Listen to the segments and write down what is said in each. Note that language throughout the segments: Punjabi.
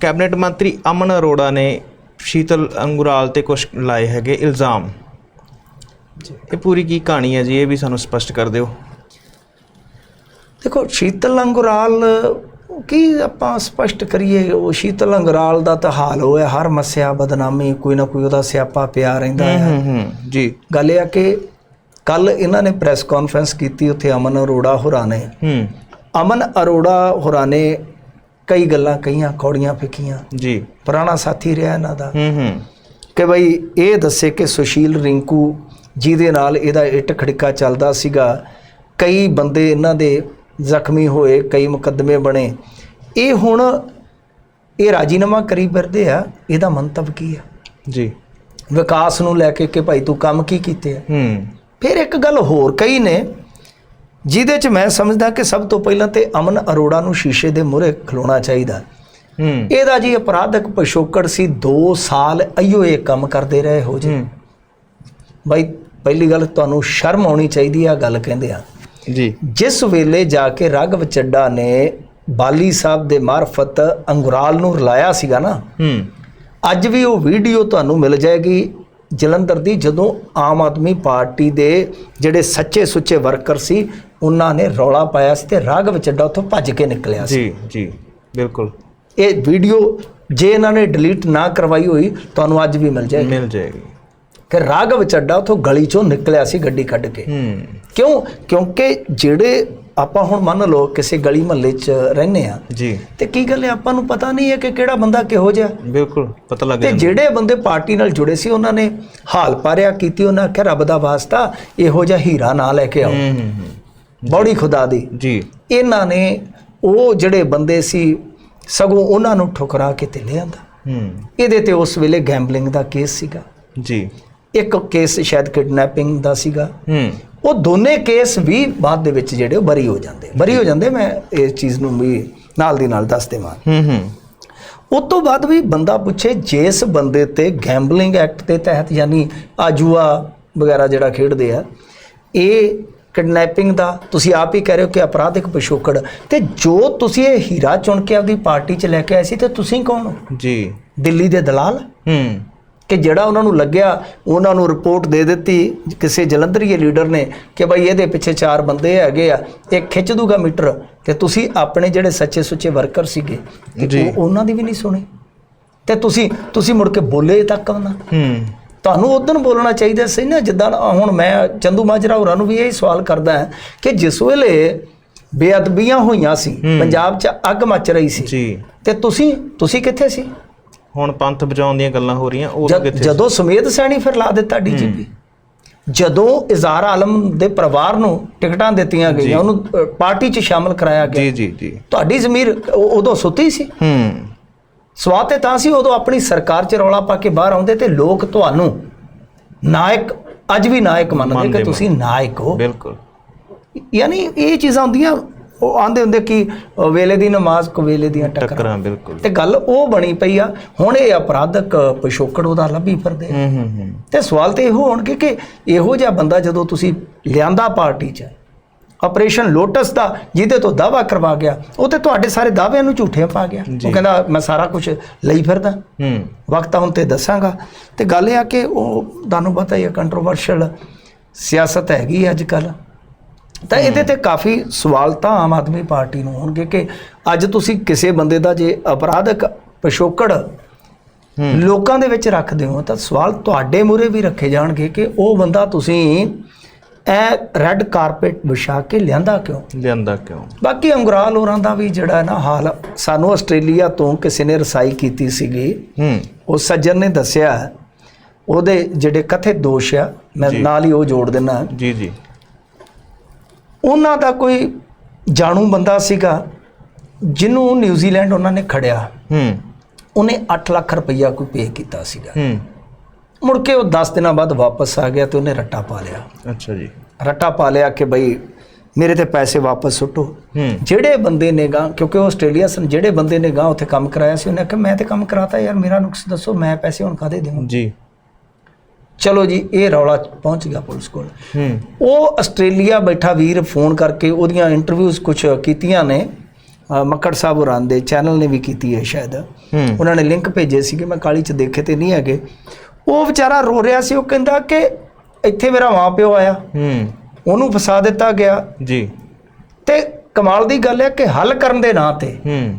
ਕੈਬਨਿਟ ਮੰਤਰੀ ਅਮਨ ਅਰੋੜਾ ਨੇ ਸ਼ੀਤਲ ਅੰਗੁਰਾਲ ਤੇ ਕੁਝ ਲਾਏ ਹੈਗੇ ਇਲਜ਼ਾਮ। ਇਹ ਪੂਰੀ ਕੀ ਕਹਾਣੀ ਹੈ ਜੀ ਇਹ ਵੀ ਸਾਨੂੰ ਸਪਸ਼ਟ ਕਰ ਦਿਓ। ਦੇਖੋ ਸ਼ੀਤਲ ਅੰਗੁਰਾਲ ਕੀ ਆਪਾਂ ਸਪਸ਼ਟ ਕਰੀਏ ਉਹ ਸ਼ੀਤਲ ਅੰਗੁਰਾਲ ਦਾ ਤਾਂ ਹਾਲ ਹੋਇਆ ਹਰ ਮਸਿਆ ਬਦਨਾਮੀ ਕੋਈ ਨਾ ਕੋਈ ਉਹਦਾ ਸਿਆਪਾ ਪਿਆ ਰਹਿੰਦਾ ਹੂੰ ਜੀ। ਗੱਲ ਇਹ ਆ ਕਿ ਕੱਲ ਇਹਨਾਂ ਨੇ ਪ੍ਰੈਸ ਕਾਨਫਰੰਸ ਕੀਤੀ ਉੱਥੇ ਅਮਨ ਅਰੋੜਾ ਹੋਰਾਂ ਨੇ। ਹੂੰ। ਅਮਨ ਅਰੋੜਾ ਹੋਰਾਂ ਨੇ ਕਈ ਗੱਲਾਂ ਕਹੀਆਂ ਕੌੜੀਆਂ ਫਿੱਕੀਆਂ। ਜੀ। ਪੁਰਾਣਾ ਸਾਥੀ ਰਿਹਾ ਇਹਨਾਂ ਦਾ। ਹੂੰ ਹੂੰ। ਕਿ ਬਈ ਇਹ ਦੱਸੇ ਕਿ ਸੁਸ਼ੀਲ ਰਿੰਕੂ ਜਿਹਦੇ ਨਾਲ ਇਹਦਾ ਇੱਟ ਖੜਕਾ ਚੱਲਦਾ ਸੀਗਾ ਕਈ ਬੰਦੇ ਇਹਨਾਂ ਦੇ ਜ਼ਖਮੀ ਹੋਏ ਕਈ ਮੁਕੱਦਮੇ ਬਣੇ। ਇਹ ਹੁਣ ਇਹ ਰਾਜੀਨਾਮਾ ਕਰੀ ਫਿਰਦੇ ਆ ਇਹਦਾ ਮੰਤਵ ਕੀ ਆ? ਜੀ। ਵਿਕਾਸ ਨੂੰ ਲੈ ਕੇ ਕਿ ਭਾਈ ਤੂੰ ਕੰਮ ਕੀ ਕੀਤੇ ਆ? ਹੂੰ। ਫਿਰ ਇੱਕ ਗੱਲ ਹੋਰ ਕਈ ਨੇ ਜਿਹਦੇ ਚ ਮੈਂ ਸਮਝਦਾ ਕਿ ਸਭ ਤੋਂ ਪਹਿਲਾਂ ਤੇ ਅਮਨ ਅਰੋੜਾ ਨੂੰ ਸ਼ੀਸ਼ੇ ਦੇ ਮੂਹਰੇ ਖਲੋਣਾ ਚਾਹੀਦਾ। ਹੂੰ। ਇਹਦਾ ਜੀ ਅਪਰਾਧਕ ਪਿਛੋਕੜ ਸੀ 2 ਸਾਲ ਅਈਓ ਇਹ ਕੰਮ ਕਰਦੇ ਰਹੇ ਹੋ ਜੀ। ਬਾਈ ਪਹਿਲੀ ਗੱਲ ਤੁਹਾਨੂੰ ਸ਼ਰਮ ਆਉਣੀ ਚਾਹੀਦੀ ਆ ਗੱਲ ਕਹਿੰਦੇ ਆ। ਜੀ। ਜਿਸ ਵੇਲੇ ਜਾ ਕੇ ਰਾਘਵ ਚੱਡਾ ਨੇ ਬਾਲੀ ਸਾਹਿਬ ਦੇ ਮਾਰਫਤ ਅੰਗੁਰਾਲ ਨੂੰ ਰਲਾਇਆ ਸੀਗਾ ਨਾ ਹੂੰ। ਅੱਜ ਵੀ ਉਹ ਵੀਡੀਓ ਤੁਹਾਨੂੰ ਮਿਲ ਜਾਏਗੀ ਜਲੰਧਰ ਦੀ ਜਦੋਂ ਆਮ ਆਦਮੀ ਪਾਰਟੀ ਦੇ ਜਿਹੜੇ ਸੱਚੇ ਸੁੱਚੇ ਵਰਕਰ ਸੀ ਉਹਨਾਂ ਨੇ ਰੌਲਾ ਪਾਇਆ ਸੀ ਤੇ ਰਾਘਵ ਚੱਡਾ ਉੱਥੋਂ ਭੱਜ ਕੇ ਨਿਕਲਿਆ ਸੀ। ਜੀ ਜੀ ਬਿਲਕੁਲ। ਇਹ ਵੀਡੀਓ ਜੇ ਇਹਨਾਂ ਨੇ ਡਿਲੀਟ ਨਾ ਕਰਵਾਈ ਹੋਈ ਤੁਹਾਨੂੰ ਅੱਜ ਵੀ ਮਿਲ ਜਾਏਗੀ। ਮਿਲ ਜਾਏਗੀ। ਕਿ ਰਾਘਵ ਚੱਡਾ ਉੱਥੋਂ ਗਲੀ ਚੋਂ ਨਿਕਲਿਆ ਸੀ ਗੱਡੀ ਕੱਢ ਕੇ। ਕਿਉਂ? ਕਿਉਂਕਿ ਜਿਹੜੇ ਆਪਾਂ ਹੁਣ ਮੰਨ ਲਓ ਕਿਸੇ ਗਲੀ ਮਹੱਲੇ 'ਚ ਰਹਿੰਦੇ ਆ ਜੀ। ਤੇ ਕੀ ਗੱਲ ਹੈ ਆਪਾਂ ਨੂੰ ਪਤਾ ਨਹੀਂ ਹੈ ਕਿ ਕਿਹੜਾ ਬੰਦਾ ਕਿਹੋ ਜਿਹਾ। ਬਿਲਕੁਲ ਪਤਾ ਲੱਗ ਤੇ ਜਾਂਦਾ। ਜਿਹੜੇ ਬੰਦੇ ਪਾਰਟੀ ਨਾਲ ਜੁੜੇ ਸੀ ਉਹਨਾਂ ਨੇ ਹਾਲ ਪਾਰਿਆ ਕੀਤੀ ਉਹਨਾਂ ਆਖਿਆ ਰੱਬ ਦਾ ਵਾਸਤਾ ਇਹੋ ਜਿਹਾ ਹੀਰਾ ਨਾ ਲੈ ਕੇ ਆਓ। ਹੂੰ ਹੂੰ ਹੂੰ। ਬੌੜੀ ਖੁਦਾ ਦੀ। ਜੀ। ਇਹਨਾਂ ਨੇ ਉਹ ਜਿਹੜੇ ਬੰਦੇ ਸੀ ਸਗੋਂ ਉਹਨਾਂ ਨੂੰ ਠੁਕਰਾ ਕੇ ਤੇ ਲਿਆਂਦਾ ਹੂੰ। ਇਹਦੇ ਤੇ ਉਸ ਵੇਲੇ ਗੈਂਬਲਿੰਗ ਦਾ ਕੇਸ ਸੀਗਾ। ਜੀ। ਇੱਕ ਕੇਸ ਸ਼ਾਇਦ ਕਿਡਨੈਪਿੰਗ ਦਾ ਸੀਗਾ। ਹੂੰ। ਉਹ ਦੋਨੇ ਕੇਸ ਵੀ ਬਾਅਦ ਦੇ ਵਿੱਚ ਜਿਹੜੇ ਬਰੀ ਹੋ ਜਾਂਦੇ ਬਰੀ ਹੋ ਜਾਂਦੇ ਮੈਂ ਇਸ ਚੀਜ਼ ਨੂੰ ਵੀ ਨਾਲ ਦੀ ਨਾਲ ਦੱਸ ਦੇਵਾਂ। ਹੂੰ ਹੂੰ। ਉਸ ਤੋਂ ਬਾਅਦ ਵੀ ਬੰਦਾ ਪੁੱਛੇ ਜਿਸ ਬੰਦੇ ਤੇ ਗੈਂਬਲਿੰਗ ਐਕਟ ਦੇ ਤਹਿਤ ਯਾਨੀ ਆਜੂਆ ਵਗੈਰਾ ਜਿਹੜਾ ਖੇਡਦੇ ਆ ਇਹ ਕਿਡਨੈਪਿੰਗ ਦਾ ਤੁਸੀਂ ਆਪ ਹੀ ਕਹਿ ਰਹੇ ਹੋ ਕਿ ਅਪਰਾਧਿਕ ਪਿਛੋਕੜ। ਤੇ ਜੋ ਤੁਸੀਂ ਇਹ ਹੀਰਾ ਚੁਣ ਕੇ ਆਪਦੀ ਪਾਰਟੀ 'ਚ ਲੈ ਕੇ ਆਏ ਸੀ ਤੇ ਤੁਸੀਂ ਕੌਣ ਹੋ? ਜੀ। ਦਿੱਲੀ ਦੇ ਦਲਾਲ? ਹੂੰ। ਕਿ ਜਿਹੜਾ ਉਹਨਾਂ ਨੂੰ ਲੱਗਿਆ ਉਹਨਾਂ ਨੂੰ ਰਿਪੋਰਟ ਦੇ ਦਿੱਤੀ ਕਿਸੇ ਜਲੰਧਰੀਏ ਲੀਡਰ ਨੇ ਕਿ ਭਾਈ ਇਹਦੇ ਪਿੱਛੇ ਚਾਰ ਬੰਦੇ ਹੈਗੇ ਆ ਇਹ ਖਿੱਚ ਦੂਗਾ ਮੀਟਰ। ਤੇ ਤੁਸੀਂ ਆਪਣੇ ਜਿਹੜੇ ਸੱਚੇ ਸੁੱਚੇ ਵਰਕਰ ਸੀਗੇ ਤੇ। ਉਹ- ਉਹਨਾਂ ਦੀ ਵੀ ਨਹੀਂ ਸੁਣੀ। ਤੇ ਤੁਸੀਂ ਤੁਸੀਂ ਮੁੜ ਕੇ ਬੋਲੇ ਤੱਕ ਨਾ ਹੂੰ। ਤੁਹਾਨੂੰ ਉਦੋਂ ਬੋਲਣਾ ਚਾਹੀਦਾ ਸੀ ਨਾ ਜਿੱਦਾਂ ਹੁਣ ਮੈਂ ਚੰਦੂ ਮਾਜਰਾ ਹੋਰਾਂ ਨੂੰ ਵੀ ਇਹ ਸਵਾਲ ਕਰਦਾ ਕਿ ਜਿਸ ਵੇਲੇ ਬੇਅਦਬੀਆਂ ਹੋਈਆਂ ਸੀ ਪੰਜਾਬ 'ਚ ਅੱਗ ਮੱਚ ਰਹੀ ਸੀ ਜੀ। ਤੇ ਤੁਸੀਂ ਤੁਸੀਂ ਕਿੱਥੇ ਸੀ? ਹੁਣ ਪੰਥ ਬਚਾਉਣ ਦੀਆਂ ਗੱਲਾਂ ਹੋ ਰਹੀਆਂ ਉਹ ਕਿੱਥੇ ਜਦੋਂ ਸਮੇਤ ਸੈਣੀ ਫਿਰ ਲਾ ਦਿੱਤਾ ਡੀਜੀਪੀ ਜਦੋਂ ਇਜ਼ਹਾਰ ਆਲਮ ਦੇ ਪਰਿਵਾਰ ਨੂੰ ਟਿਕਟਾਂ ਦਿੱਤੀਆਂ ਗਈਆਂ ਉਹਨੂੰ ਪਾਰਟੀ 'ਚ ਸ਼ਾਮਲ ਕਰਾਇਆ ਗਿਆ। ਜੀ ਜੀ ਜੀ। ਤੁਹਾਡੀ ਜ਼ਮੀਰ ਉਦੋਂ ਸੁੱਤੀ ਸੀ? ਹੂੰ। ਸਵਾਦ ਤੇ ਤਾਂ ਸੀ ਉਦੋਂ ਆਪਣੀ ਸਰਕਾਰ 'ਚ ਰੌਲਾ ਪਾ ਕੇ ਬਾਹਰ ਆਉਂਦੇ ਤੇ ਲੋਕ ਤੁਹਾਨੂੰ ਨਾਇਕ ਅੱਜ ਵੀ ਨਾਇਕ ਮੰਨਦੇ ਕਿ ਤੁਸੀਂ ਨਾਇਕ ਹੋ। ਬਿਲਕੁਲ। ਯਾਨੀ ਇਹ ਚੀਜ਼ਾਂ ਹੁੰਦੀਆਂ ਉਹ ਆਂਦੇ ਹੁੰਦੇ ਕਿ ਵੇਲੇ ਦੀ ਨਮਾਜ਼ ਕਵੇਲੇ ਦੀਆਂ ਟੱਕਰਾਂ। ਬਿਲਕੁਲ। ਤੇ ਗੱਲ ਉਹ ਬਣੀ ਪਈ ਆ ਹੁਣ ਇਹ ਅਪਰਾਧਕ ਪਿਛੋਕੜ ਉਹਦਾ ਲੱਭੀ ਫਿਰਦੇ ਹੂੰ ਹੂੰ। ਤੇ ਸਵਾਲ ਤੇ ਇਹੋ ਹੋਣਗੇ ਕਿ ਇਹੋ ਜਿਹਾ ਬੰਦਾ ਜਦੋਂ ਤੁਸੀਂ ਲਿਆਂਦਾ ਪਾਰਟੀ 'ਚ ਆਪਰੇਸ਼ਨ ਲੋਟਸ ਦਾ ਜਿਹਦੇ ਤੋਂ ਦਾਵਾ ਕਰਵਾ ਗਿਆ ਉਹ ਤੇ ਤੁਹਾਡੇ ਸਾਰੇ ਦਾਅਵਿਆਂ ਨੂੰ ਝੂਠੇ ਪਾ ਗਿਆ। ਉਹ ਕਹਿੰਦਾ ਮੈਂ ਸਾਰਾ ਕੁਝ ਲਈ ਫਿਰਦਾ। ਹੂੰ। ਵਕਤ ਹੁਣ ਤੇ ਦੱਸਾਂਗਾ। ਤੇ ਗੱਲ ਇਹ ਆ ਕਿ ਉਹ ਤੁਹਾਨੂੰ ਪਤਾ ਹੀ ਹੈ ਕੰਟਰੋਵਰਸ਼ਲ ਸਿਆਸਤ ਹੈਗੀ ਅੱਜ ਕੱਲ ਤਾਂ ਇਹਦੇ ਤੇ ਕਾਫੀ ਸਵਾਲ ਤਾਂ ਆਮ ਆਦਮੀ ਪਾਰਟੀ ਨੂੰ ਹੋਣਗੇ ਕਿ ਅੱਜ ਤੁਸੀਂ ਕਿਸੇ ਬੰਦੇ ਦਾ ਜੇ ਅਪਰਾਧਕ ਪਿਛੋਕੜ ਲੋਕਾਂ ਦੇ ਵਿੱਚ ਰੱਖਦੇ ਹੋ ਤਾਂ ਸਵਾਲ ਤੁਹਾਡੇ ਮੂਰੇ ਵੀ ਰੱਖੇ ਜਾਣਗੇ ਕਿ ਉਹ ਬੰਦਾ ਤੁਸੀਂ ਐ ਰੈੱਡ ਕਾਰਪੇਟ ਵਿਛਾ ਕੇ ਲਿਆਂਦਾ ਕਿਉਂ? ਲਿਆਂਦਾ ਕਿਉਂ? ਬਾਕੀ ਅੰਗਰਾਲ ਹੋਰਾਂ ਦਾ ਵੀ ਜਿਹੜਾ ਨਾ ਹਾਲ ਸਾਨੂੰ ਆਸਟ੍ਰੇਲੀਆ ਤੋਂ ਕਿਸੇ ਨੇ ਰਸਾਈ ਕੀਤੀ ਸੀਗੀ। ਹੂੰ। ਉਹ ਸੱਜਣ ਨੇ ਦੱਸਿਆ ਉਹਦੇ ਜਿਹੜੇ ਕਥਿਤ ਦੋਸ਼ ਆ ਮੈਂ। ਨਾਲ ਹੀ ਉਹ ਜੋੜ ਦਿੰਦਾ ਜੀ ਜੀ। ਉਹਨਾਂ ਦਾ ਕੋਈ ਜਾਣੂ ਬੰਦਾ ਸੀਗਾ ਜਿਹਨੂੰ ਨਿਊਜ਼ੀਲੈਂਡ ਉਹਨਾਂ ਨੇ ਖੜਿਆ। ਹੂੰ। ਉਹਨੇ 8 ਲੱਖ ਰੁਪਈਆ ਕੋਈ ਪੇ ਕੀਤਾ ਸੀਗਾ। ਹੂੰ। ਮੁੜ ਕੇ ਉਹ 10 ਦਿਨਾਂ ਬਾਅਦ ਵਾਪਸ ਆ ਗਿਆ ਤੇ ਉਹਨੇ ਰੱਟਾ ਪਾ ਲਿਆ। ਅੱਛਾ ਜੀ। ਰੱਟਾ ਪਾ ਲਿਆ ਕਿ ਬਈ ਮੇਰੇ ਤੇ ਪੈਸੇ ਵਾਪਸ ਸੁੱਟੋ। ਜਿਹੜੇ ਬੰਦੇ ਨੇ ਗਾ ਕਿਉਂਕਿ ਉਹ ਆਸਟ੍ਰੇਲੀਆ ਸਨ ਜਿਹੜੇ ਬੰਦੇ ਨੇ ਗਾ ਉੱਥੇ ਕੰਮ ਕਰਾਇਆ ਸੀ ਉਹਨੇ ਕਿਹਾ ਮੈਂ ਤੇ ਕੰਮ ਕਰਾਤਾ ਯਾਰ ਮੇਰਾ ਨੁਕਸ ਦੱਸੋ ਮੈਂ ਪੈਸੇ ਹੁਣ ਕਾਦੇ ਦੇਵਾਂ? ਜੀ। ਚਲੋ ਜੀ ਇਹ ਰੌਲਾ ਪਹੁੰਚ ਗਿਆ ਪੁਲਿਸ ਕੋਲ। ਉਹ ਆਸਟ੍ਰੇਲੀਆ ਬੈਠਾ ਵੀਰ ਫੋਨ ਕਰਕੇ ਉਹਦੀਆਂ ਇੰਟਰਵਿਊਜ਼ ਕੁਝ ਕੀਤੀਆਂ ਨੇ। ਮੱਕੜ ਸਾਹਿਬ ਹੋਰਾਂ ਦੇ ਚੈਨਲ ਨੇ ਵੀ ਕੀਤੀ ਹੈ ਸ਼ਾਇਦ। ਉਹਨਾਂ ਨੇ ਲਿੰਕ ਭੇਜੇ ਸੀਗੇ ਮੈਂ ਕਾਲੀ ਚ ਦੇਖੇ ਤੇ ਨਹੀਂ ਹੈਗੇ। ਉਹ ਵਿਚਾਰਾ ਰੋ ਰਿਹਾ ਸੀ ਉਹ ਕਹਿੰਦਾ ਕਿ ਇੱਥੇ ਮੇਰਾ ਮਾਂ ਪਿਓ ਆਇਆ। ਹੂੰ। ਉਹਨੂੰ ਫਸਾ ਦਿੱਤਾ ਗਿਆ। ਜੀ। ਤੇ ਕਮਾਲ ਦੀ ਗੱਲ ਹੈ ਕਿ ਹੱਲ ਕਰਨ ਦੇ ਨਾਂ ਤੇ ਹੂੰ।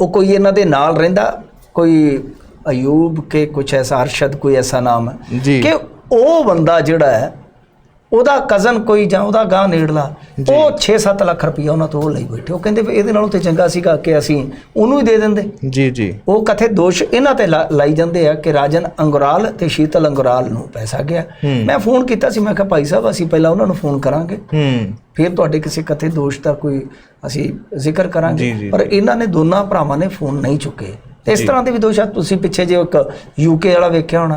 ਉਹ ਕੋਈ ਇਹਨਾਂ ਦੇ ਨਾਲ ਰਹਿੰਦਾ ਕੋਈ ਅਯੂਬ ਕੇ ਕੁਛ ਐਸਾ ਅਰਸ਼ਦ ਕੋਈ ਐਸਾ ਨਾਮ ਹੈ ਕਿ ਉਹ ਬੰਦਾ ਜਿਹੜਾ ਹੈ ਉਹਦਾ ਕਜ਼ਨ ਕੋਈ ਜਾਂ ਉਹਦਾ ਗਾਂ ਨੇੜਲਾ ਉਹ 6-7 ਲੱਖ ਰੁਪਈਆ ਉਹਨਾਂ ਤੋਂ ਉਹ ਲਈ ਬੈਠੇ। ਉਹ ਕਹਿੰਦੇ ਵੀ ਇਹਦੇ ਨਾਲੋਂ ਤੇ ਚੰਗਾ ਸੀਗਾ ਕਿ ਅਸੀਂ ਉਹਨੂੰ ਹੀ ਦੇ ਦਿੰਦੇ। ਜੀ ਜੀ। ਉਹ ਕਥੇ ਦੋਸ਼ ਇਹਨਾਂ ਤੇ ਲਾਈ ਜਾਂਦੇ ਆ ਕਿ ਰਾਜਨ ਅੰਗੁਰਾਲ ਤੇ ਸ਼ੀਤਲ ਅੰਗੁਰਾਲ ਨੂੰ ਪੈਸਾ ਗਿਆ। ਮੈਂ ਫੋਨ ਕੀਤਾ ਸੀ ਮੈਂ ਕਿਹਾ ਭਾਈ ਸਾਹਿਬ ਅਸੀਂ ਪਹਿਲਾਂ ਉਹਨਾਂ ਨੂੰ ਫੋਨ ਕਰਾਂਗੇ। ਹੂੰ। ਫਿਰ ਤੁਹਾਡੇ ਕਿਸੇ ਕਥੇ ਦੋਸ਼ ਦਾ ਕੋਈ ਅਸੀਂ ਜ਼ਿਕਰ ਕਰਾਂਗੇ। ਪਰ ਇਹਨਾਂ ਨੇ ਦੋਨਾਂ ਭਰਾਵਾਂ ਨੇ ਫੋਨ ਨਹੀਂ ਚੁੱਕੇ। ਇਸ ਤਰ੍ਹਾਂ ਦੇ ਵੀ ਦੋਸ਼ ਆ ਤੁਸੀਂ ਪਿੱਛੇ ਜੇ ਇੱਕ ਯੂਕੇ ਵਾਲਾ ਵੇਖਿਆ ਹੋਣਾ।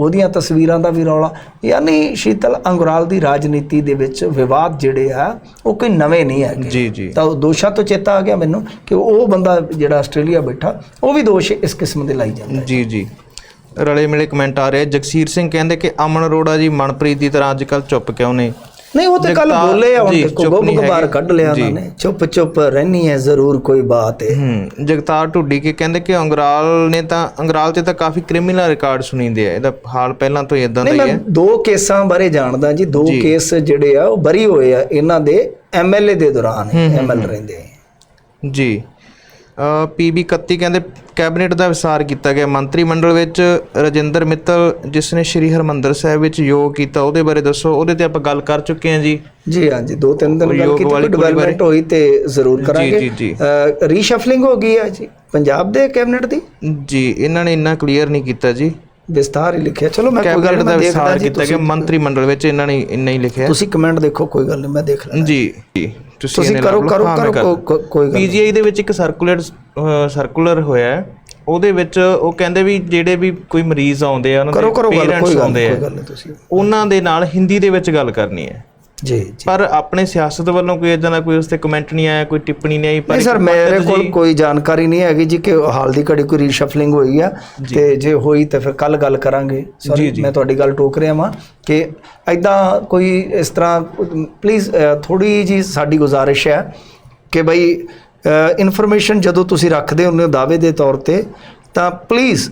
ਉਹਦੀਆਂ ਤਸਵੀਰਾਂ ਦਾ ਵੀ ਰੌਲਾ। ਯਾਨੀ ਸ਼ੀਤਲ ਅੰਗੁਰਾਲ ਦੀ ਰਾਜਨੀਤੀ ਦੇ ਵਿੱਚ ਵਿਵਾਦ ਜਿਹੜੇ ਆ ਉਹ ਕੋਈ ਨਵੇਂ ਨਹੀਂ ਹੈਗੇ। ਜੀ ਜੀ। ਤਾਂ ਉਹ ਦੋਸ਼ਾਂ ਤੋਂ ਚੇਤਾ ਆ ਗਿਆ ਮੈਨੂੰ ਕਿ ਉਹ ਬੰਦਾ ਜਿਹੜਾ ਆਸਟ੍ਰੇਲੀਆ ਬੈਠਾ ਉਹ ਵੀ ਦੋਸ਼ ਇਸ ਕਿਸਮ ਦੇ ਲਾਈ ਜਾਂਦਾ ਜੀ ਜੀ। ਰਲੇ ਮਿਲੇ ਕਮੈਂਟ ਆ ਰਹੇ। ਜਗਸੀਰ ਸਿੰਘ ਕਹਿੰਦੇ ਕਿ ਅਮਨ ਅਰੋੜਾ ਜੀ ਮਨਪ੍ਰੀਤ ਦੀ ਤਰ੍ਹਾਂ ਅੱਜ ਕੱਲ ਚੁੱਪ ਕਿਉਂ ਨੇ? ਨਹੀਂ ਉਹ ਤੇ ਕੱਲ ਬੋਲੇ ਆ ਹੁਣ ਚੁੱਪ ਗੋਬ ਗਬਾਰ। ਕੱਢ ਲਿਆ। ਉਹਨਾਂ ਨੇ ਚੁੱਪ ਚੁੱਪ ਰਹਿਣੀ ਹੈ ਜ਼ਰੂਰ ਕੋਈ ਬਾਤ ਹੈ ਹੂੰ ਜਗਤਾਰ ਢੁੱਡੀ ਕੇ ਕਹਿੰਦੇ ਕਿ ਅੰਗਰਾਲ ਨੇ ਤਾਂ ਅੰਗਰਾਲ ਤੇ ਤਾਂ ਕਾਫੀ ਕ੍ਰਿਮੀਨਲ ਰਿਕਾਰਡ ਸੁਣੀਂਦੇ ਆ ਇਹਦਾ ਹਾਲ ਪਹਿਲਾਂ ਤੋਂ ਹੀ ਇਦਾਂ ਦਾ ਹੀ ਮੈਂ ਹੈ ਦੋ ਕੇਸਾਂ ਬਾਰੇ ਜਾਣਦਾ ਜੀ ਦੋ। ਕੇਸ ਜਿਹੜੇ ਆ ਉਹ ਬਰੀ ਹੋਏ ਆ ਇਹਨਾਂ ਦੇ ਐਮਐਲਏ ਦੇ ਦੌਰਾਨ ਐਮਐਲ ਰਹਿੰਦੇ। ਜੀ ਪੀਬੀ 31 ਕਹਿੰਦੇ ਕੈਬਨਿਟ ਦਾ ਵਿਸਾਰ ਕੀਤਾ ਗਿਆ। ਮੰਤਰੀ ਮੰਡਲ ਵਿੱਚ ਰਜਿੰਦਰ ਮਿੱਤਲ ਜਿਸ ਨੇ ਸ਼੍ਰੀ ਹਰਮੰਦਰ ਸਾਹਿਬ ਵਿੱਚ ਯੋਗ ਕੀਤਾ ਉਹਦੇ ਬਾਰੇ ਦੱਸੋ। ਉਹਦੇ ਤੇ ਆਪਾਂ ਗੱਲ ਕਰ ਚੁੱਕੇ ਹਾਂ ਜੀ। ਜੀ ਹਾਂਜੀ ਦੋ ਤਿੰਨ ਦਿਨ ਗੱਲ ਕੀਤੀ ਡਿਵੈਲਪਮੈਂਟ ਹੋਈ ਤੇ ਜ਼ਰੂਰ ਕਰਾਂਗੇ। ਜੀ, ਜੀ। ਰੀਸ਼ਫਲਿੰਗ ਹੋ ਗਈ ਹੈ ਜੀ ਪੰਜਾਬ ਦੇ ਕੈਬਨਿਟ ਦੀ? ਜੀ ਇਹਨਾਂ ਨੇ ਇੰਨਾ ਕਲੀਅਰ ਨਹੀਂ ਕੀਤਾ ਜੀ। ਵਿਸਥਾਰ ਹੀ ਲਿਖਿਆ। ਚਲੋ ਮੈਂ ਕੋਈ ਗੱਲ ਨਹੀਂ ਦੇਖਦਾ ਜੀ ਕੀਤਾ ਮੰਤਰੀ ਮੰਡਲ ਵਿੱਚ ਇਹਨਾਂ ਨੇ ਇੰਨਾ ਹੀ ਲਿਖਿਆ। ਤੁਸੀਂ ਕਮੈਂਟ ਦੇਖੋ ਕੋਈ ਗੱਲ ਨਹੀਂ ਮੈਂ ਦੇਖ ਲੈਣਾ ਜੀ ਜੀ। ਤੁਸੀਂ ਕਰੋ। ਕਰੋ ਕਰੋ ਕੋਈ। ਪੀਜੀਆਈ ਦੇ ਵਿੱਚ ਇੱਕ ਸਰਕੂਲਰ ਸਰਕੂਲਰ ਹੋਇਆ ਹੈ। ਉਹਦੇ ਵਿੱਚ ਉਹ ਕਹਿੰਦੇ ਵੀ ਜਿਹੜੇ ਵੀ ਕੋਈ ਮਰੀਜ਼ ਆਉਂਦੇ ਆ ਉਹਨਾਂ ਦੇ ਪੇਰੈਂਟਸ ਆਉਂਦੇ ਆ ਉਹਨਾਂ ਦੇ ਨਾਲ ਹਿੰਦੀ ਦੇ ਵਿੱਚ ਗੱਲ ਕਰਨੀ ਹੈ ਜੀ ਪਰ ਆਪਣੇ ਸਿਆਸਤ ਵੱਲੋਂ ਕੋਈ ਇਦਾਂ ਦਾ ਕੋਈ ਉਸ ਤੇ ਕਮੈਂਟ ਨਹੀਂ ਆਇਆ ਕੋਈ ਟਿੱਪਣੀ ਨਹੀਂ ਆਈ ਪਰ ਨਹੀਂ ਸਰ ਮੇਰੇ ਕੋਲ ਕੋਈ ਜਾਣਕਾਰੀ ਨਹੀਂ ਹੈਗੀ ਜੀ ਕਿ ਹਾਲ ਦੀ ਘੜੀ ਕੋਈ ਰੀਸ਼ਫਲਿੰਗ ਹੋਈ ਆ ਤੇ ਜੇ ਹੋਈ ਤਾਂ ਫਿਰ ਕੱਲ ਗੱਲ ਕਰਾਂਗੇ। ਸੌਰੀ ਮੈਂ ਤੁਹਾਡੀ ਗੱਲ ਟੋਕ ਰਿਹਾ ਵਾਂ ਕਿ ਐਦਾਂ ਕੋਈ ਇਸ ਤਰ੍ਹਾਂ ਪਲੀਜ਼ ਥੋੜੀ ਜੀ ਸਾਡੀ ਗੁਜ਼ਾਰਿਸ਼ ਹੈ ਕਿ ਬਈ ਇਨਫੋਰਮੇਸ਼ਨ ਜਦੋਂ ਤੁਸੀਂ ਰੱਖਦੇ ਹੋ ਦਾਅਵੇ ਦੇ ਤੌਰ ਤੇ ਤਾਂ ਪਲੀਜ਼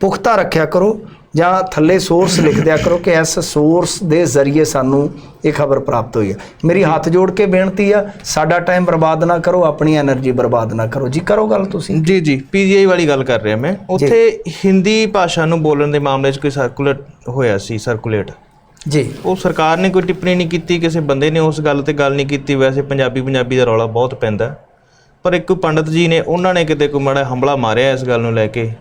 ਪੁਖਤਾ ਰੱਖਿਆ ਕਰੋ। ਜਾਂ ਥੱਲੇ ਸੋਰਸ ਲਿਖ ਦਿਆ ਕਰੋ ਕਿ ਇਸ ਸੋਰਸ ਦੇ ਜ਼ਰੀਏ ਸਾਨੂੰ ਇਹ ਖਬਰ ਪ੍ਰਾਪਤ ਹੋਈ ਹੈ। ਮੇਰੀ ਹੱਥ ਜੋੜ ਕੇ ਬੇਨਤੀ ਆ ਸਾਡਾ ਟਾਈਮ ਬਰਬਾਦ ਨਾ ਕਰੋ ਆਪਣੀ એનર્ਜੀ ਬਰਬਾਦ ਨਾ ਕਰੋ। ਜੀ ਕਰੋ ਗੱਲ ਤੁਸੀਂ। ਜੀ ਜੀ ਪੀਜੀਆਈ ਵਾਲੀ ਗੱਲ ਕਰ ਰਿਹਾ ਮੈਂ। ਉੱਥੇ ਹਿੰਦੀ ਭਾਸ਼ਾ ਨੂੰ ਬੋਲਣ ਦੇ ਮਾਮਲੇ 'ਚ ਕੋਈ ਸਰਕੂਲੇਟ ਹੋਇਆ ਸੀ ਸਰਕੂਲੇਟ ਜੀ। ਉਹ ਸਰਕਾਰ ਨੇ ਕੋਈ ਟਿੱਪਣੀ ਨਹੀਂ ਕੀਤੀ ਕਿਸੇ ਬੰਦੇ ਨੇ ਉਸ ਗੱਲ ਤੇ ਗੱਲ ਨਹੀਂ ਕੀਤੀ। ਵੈਸੇ ਪੰਜਾਬੀ ਪੰਜਾਬੀ ਦਾ ਰੌਲਾ ਬਹੁਤ ਪੈਂਦਾ। ਪਰ ਇੱਕ ਪੰਡਤ ਜੀ ਨੇ ਉਹਨਾਂ ਨੇ ਕਿਤੇ ਕੋਈ ਮਾੜਾ ਹਮਲਾ ਮਾਰਿਆ ਇਸ ਗੱਲ ਨੂੰ ਲੈ ਕੇ?